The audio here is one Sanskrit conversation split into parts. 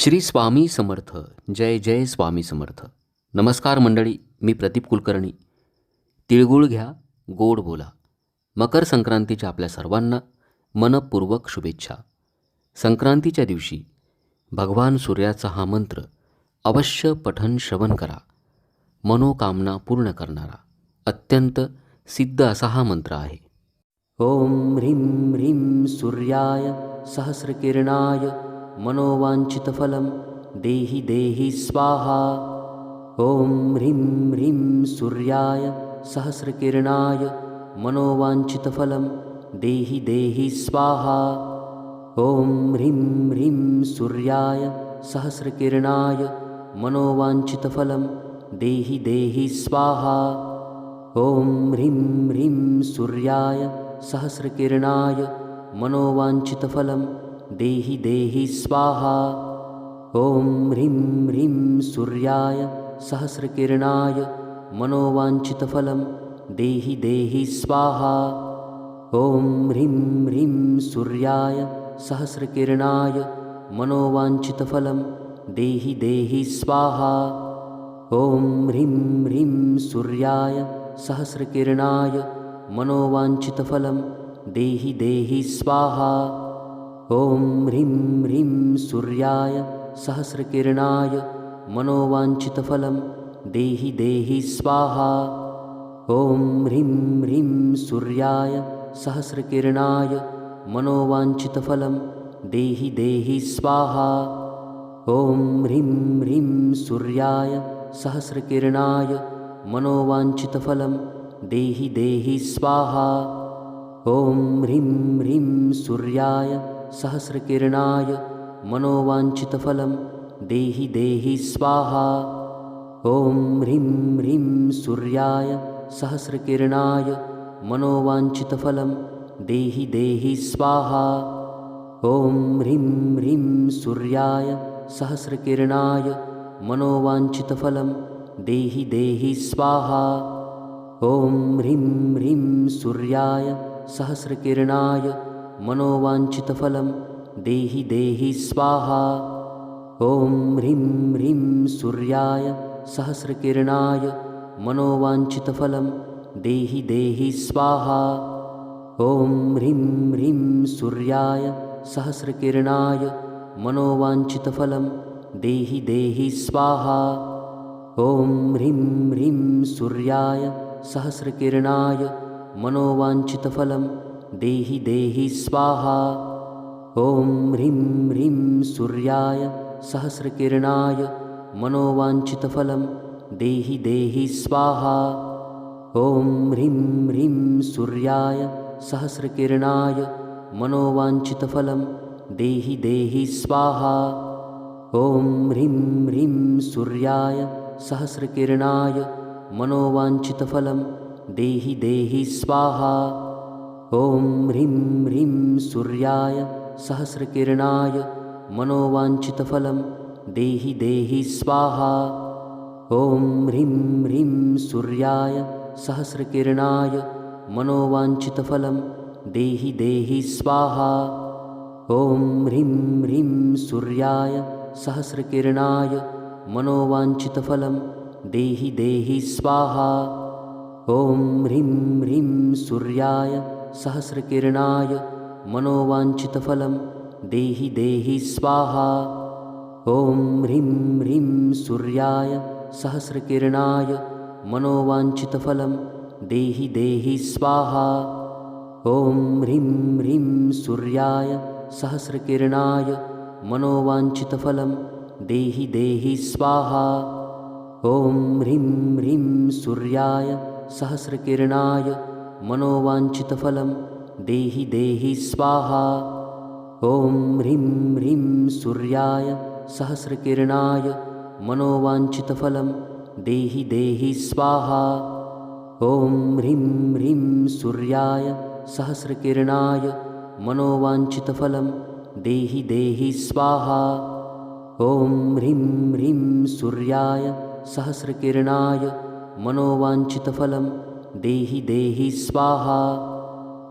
श्री स्वामी समर्थ. जय जय स्वामी समर्थ. नमस्कार मंडळी मी प्रदीप कुलकर्णी. तिळगुळ घ्या गोड बोला. मकर संक्रांतीच्या आपल्या सर्वांना मनपूर्वक शुभेच्छा. संक्रांतीच्या दिवशी भगवान सूर्याचा हा मंत्र अवश्य पठन श्रवण करा. मनोकामना पूर्ण करणारा. अत्यंत सिद्ध असा हा मंत्र आहे. ओम ह्रीं ह्रीं सूर्याय सहस्रकिरणाय मनोवाञ्छितफलं देहि देहि स्वाहा। ॐ ह्रीं ह्रीं सूर्याय सहस्रकिरणाय मनोवाञ्छितफलं देहि देहि स्वाहा। ॐ ह्रीं ह्रीं सूर्याय सहस्रकिरणाय मनोवाञ्छितफलं देहि देहि स्वाहा। ॐ ह्रीं ह्रीं सूर्याय सहस्रकिरणाय मनोवाञ्छितफलं देहि देहि स्वाहा। ॐ ह्रीं ह्रीं सूर्याय सहस्रकिरणाय मनोवाञ्छितफलं देहि देहि स्वाहा। ॐ ह्रीं ह्रीं सूर्याय सहस्रकिरणाय मनोवाञ्छितफलं देहि देहि स्वाहा। ॐ ह्रीं ह्रीं सूर्याय सहस्रकिरणाय मनोवाञ्छितफलं देहि देहि स्वाहा ॐ ह्रीं ह्रीं सूर्याय सहस्रकिरणाय मनोवाञ्छितफलं देहि देहि स्वाहा। ॐ ह्रीं ह्रीं सूर्याय सहस्रकिरणाय मनोवाञ्छितफलं देहि देहि स्वाहा। ॐ ह्रीं ह्रीं सूर्याय सहस्रकिरणाय मनोवाञ्छितफलं देहि देहि स्वाहा। ॐ ह्रीं ह्रीं सूर्याय सहस्रकिरणाय मनोवाञ्छितफलं देहि देहि स्वाहा। ॐ ह्रीं ह्रीं सूर्याय सहस्रकिरणाय मनोवाञ्छितफलं देहि देहि स्वाहा। ॐ ह्रीं ह्रीं सूर्याय सहस्रकिरणाय मनोवाञ्छितफलं देहि देहि स्वाहा। ॐ ह्रीं ह्रीं सूर्याय सहस्रकिरणाय मनोवाञ्छितफलं देहि देहि स्वाहा। ॐ ह्रीं ह्रीं सूर्याय सहस्रकिरणाय मनोवाञ्छितफलं देहि देहि स्वाहा। ॐ ह्रीं ह्रीं सूर्याय सहस्रकिरणाय मनोवाञ्छितफलं देहि देहि स्वाहा। ॐ ह्रीं ह्रीं सूर्याय सहस्रकिरणाय मनोवाञ्छितफलं देहि देहि स्वाहा। ॐ ह्रीं ह्रीं सूर्याय सहस्रकिरणाय मनोवाञ्छितफलं देहि देहि स्वाहा। ॐ ह्रीं ह्रीं सूर्याय सहस्रकिरणाय मनोवाञ्छितफलं देहि देहि स्वाहा। ॐ ह्रीं ह्रीं सूर्याय सहस्रकिरणाय मनोवाञ्छितफलं देहि देहि स्वाहा ॐ ह्रीं ह्रीं सूर्याय सहस्रकिरणाय मनोवाञ्छितफलं देहि देहि स्वाहा। ॐ ह्रीं ह्रीं सूर्याय सहस्रकिरणाय मनोवाञ्छितफलं देहि देहि स्वाहा। ॐ ह्रीं ह्रीं सूर्याय सहस्रकिरणाय मनोवाञ्छितफलं देहि देहि स्वाहा। ॐ ह्रीं ह्रीं सूर्याय सहस्रकिरणाय मनोवाञ्छितफलं देहि देहि स्वाहा। ॐ ह्रीं ह्रीं सूर्याय सहस्रकिरणाय मनोवाञ्छितफलं देहि देहि स्वाहा। ॐ ह्रीं ह्रीं सूर्याय सहस्रकिरणाय मनोवाञ्छितफलं देहि देहि स्वाहा। ॐ ह्रीं ह्रीं सूर्याय सहस्रकिरणाय मनोवाञ्छितफलं। देहि देहि स्वाहा। ॐ ह्रीं ह्रीं सूर्याय सहस्रकिरणाय मनोवाञ्छितफलं। देहि देहि स्वाहा। ॐ ह्रीं ह्रीं सूर्याय सहस्रकिरणाय मनोवाञ्छितफलं। देहि देहि स्वाहा। ॐ ह्रीं ह्रीं सूर्याय सहस्रकिरणाय मनोवाञ्छितफलं देहि देहि स्वाहा।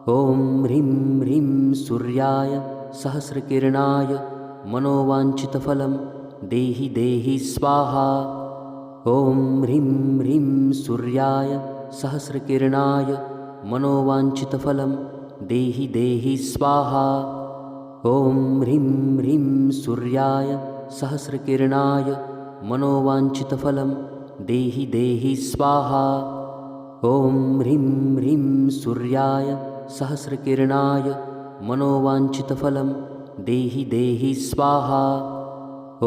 ॐ ह्रीं ह्रीं सूर्याय सहस्रकिरणाय मनोवाञ्छितफलं देहि देहि स्वाहा। ॐ ह्रीं ह्रीं सूर्याय सहस्रकिरणाय मनोवाञ्छितफलं देहि देहि स्वाहा। ॐ ह्रीं ह्रीं सूर्याय सहस्रकिरणाय मनोवाञ्छितफलं देहि देहि स्वाहा ॐ ह्रीं ह्रीं सूर्याय सहस्रकिरणाय मनोवाञ्छितफलं देहि देहि स्वाहा।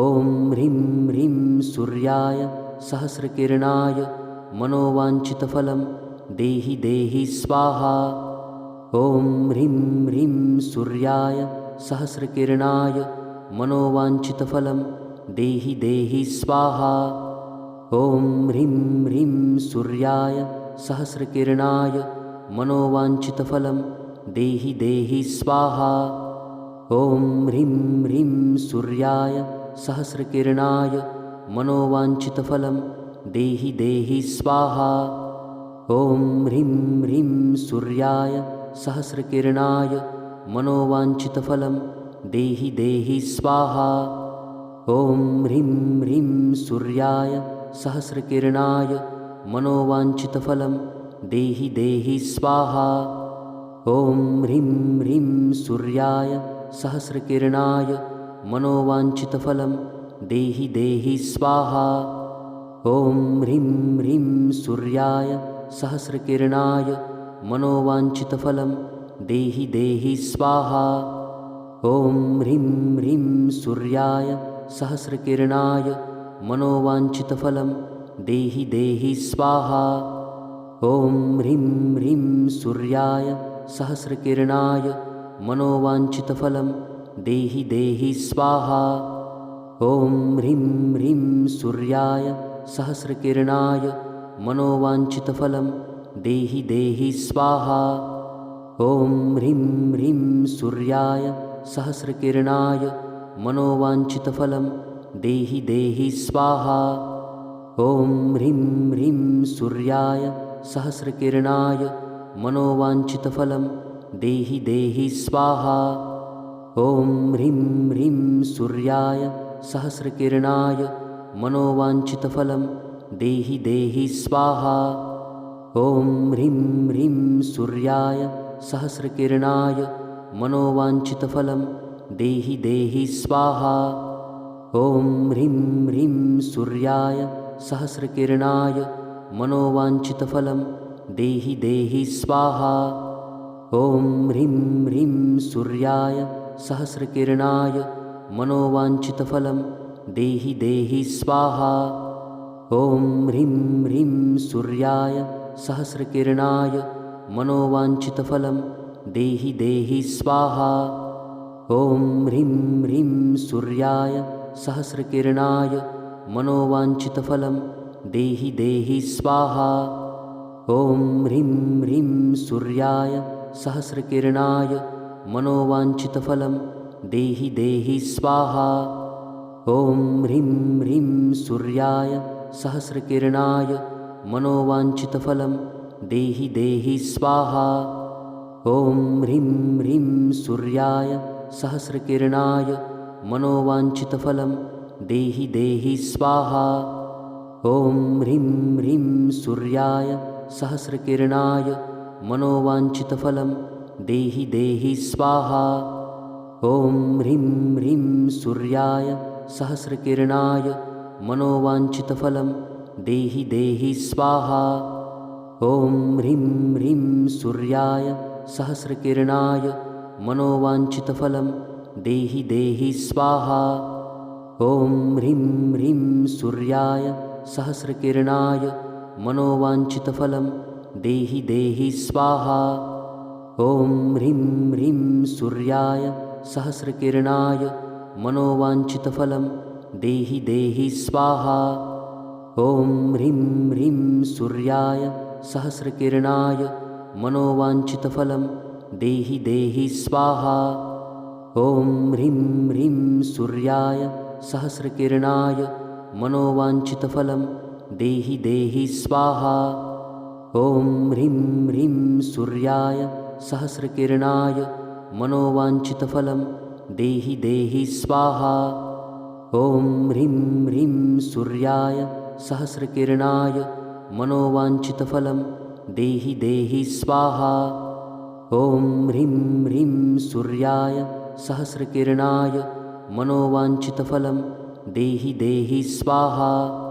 ॐ ह्रीं ह्रीं सूर्याय सहस्रकिरणाय मनोवाञ्छितफलं देहि देहि स्वाहा। ॐ ह्रीं ह्रीं सूर्याय सहस्रकिरणाय मनोवाञ्छितफलं देहि देहि स्वाहा। ॐ ह्रीं ह्रीं सूर्याय सहस्रकिरणाय मनोवाञ्छितफलं देहि देहि स्वाहा। ॐ ह्रीं ह्रीं सूर्याय सहस्रकिरणाय मनोवाञ्छितफलं देहि देहि स्वाहा। ॐ ह्रीं ह्रीं सूर्याय सहस्रकिरणाय मनोवाञ्छितफलं देहि देहि स्वाहा। ॐ ह्रीं ह्रीं सूर्याय सहस्रकिरणाय मनोवाञ्छितफलं देहि देहि स्वाहा। ॐ ह्रीं ह्रीं सूर्याय सहस्रकिरणाय मनोवाञ्छितफलं देहि देहि स्वाहा। ॐ ह्रीं ह्रीं सूर्याय सहस्रकिरणाय मनोवाञ्छितफलं देहि देहि स्वाहा। ॐ ह्रीं ह्रीं सूर्याय सहस्रकिरणाय मनोवाञ्छितफलं देहि देहि स्वाहा। ॐ ह्रीं ह्रीं सूर्याय सहस्रकिरणाय मनोवाञ्छितफलं देहि देहि स्वाहा। ॐ ह्रीं ह्रीं सूर्याय सहस्रकिरणाय मनोवाञ्छितफलं देहि देहि स्वाहा। ॐ ह्रीं ह्रीं सूर्याय सहस्रकिरणाय मनोवाञ्छितफलं देहि देहि स्वाहा ॐ ह्रीं ह्रीं सूर्याय सहस्रकिरणाय मनोवाञ्छितफलं देहि देहि स्वाहा। ॐ ह्रीं ह्रीं सूर्याय सहस्रकिरणाय मनोवाञ्छितफलं देहि देहि स्वाहा। ॐ ह्रीं ह्रीं सूर्याय सहस्रकिरणाय मनोवाञ्छितफलं देहि देहि स्वाहा। ॐ ह्रीं ह्रीं सूर्याय सहस्रकिरणाय मनोवाञ्छितफलं देहि देहि स्वाहा। ॐ ह्रीं ह्रीं सूर्याय सहस्रकिरणाय मनोवाञ्छितफलं देहि देहि स्वाहा। ॐ ह्रीं ह्रीं सूर्याय सहस्रकिरणाय मनोवाञ्छितफलं देहि देहि स्वाहा। ॐ ह्रीं ह्रीं सूर्याय सहस्रकिरणाय मनोवाञ्छितफलं देहि देहि स्वाहा। ॐ ह्रीं ह्रीं सूर्याय सहस्रकिरणाय मनोवाञ्छितफलं देहि देहि स्वाहा। ॐ ह्रीं ह्रीं सूर्याय सहस्रकिरणाय मनोवाञ्छितफलं देहि देहि स्वाहा। ॐ ह्रीं ह्रीं सूर्याय सहस्रकिरणाय मनोवाञ्छितफलं देहि देहि स्वाहा। ॐ ह्रीं ह्रीं सूर्याय सहस्रकिरणाय मनोवाञ्छितफलं देहि देहि स्वाहा। ॐ ह्रीं ह्रीं सूर्याय सहस्रकिरणाय मनोवाञ्छितफलं देहि देहि स्वाहा। ॐ ह्रीं ह्रीं सूर्याय सहस्रकिरणाय मनोवाञ्छितफलं देहि देहि स्वाहा ॐ ह्रीं ह्रीं सूर्याय सहस्रकिरणाय मनोवाञ्छितफलं देहि देहि स्वाहा। ॐ ह्रीं ह्रीं सूर्याय सहस्रकिरणाय मनोवाञ्छितफलं देहि देहि स्वाहा। ॐ ह्रीं ह्रीं सूर्याय सहस्रकिरणाय मनोवाञ्छितफलं देहि देहि स्वाहा। ॐ ह्रीं ह्रीं सूर्याय सहस्रकिरणाय मनोवाञ्छितफलं देहि देहि स्वाहा। ॐ ह्रीं ह्रीं सूर्याय सहस्रकिरणाय मनोवाञ्छितफलं देहि देहि स्वाहा। ॐ ह्रीं ह्रीं सूर्याय सहस्रकिरणाय मनोवाञ्छितफलं देहि देहि स्वाहा। ॐ ह्रीं ह्रीं सूर्याय सहस्रकिरणाय मनोवाञ्छितफलं देहि देहि स्वाहा।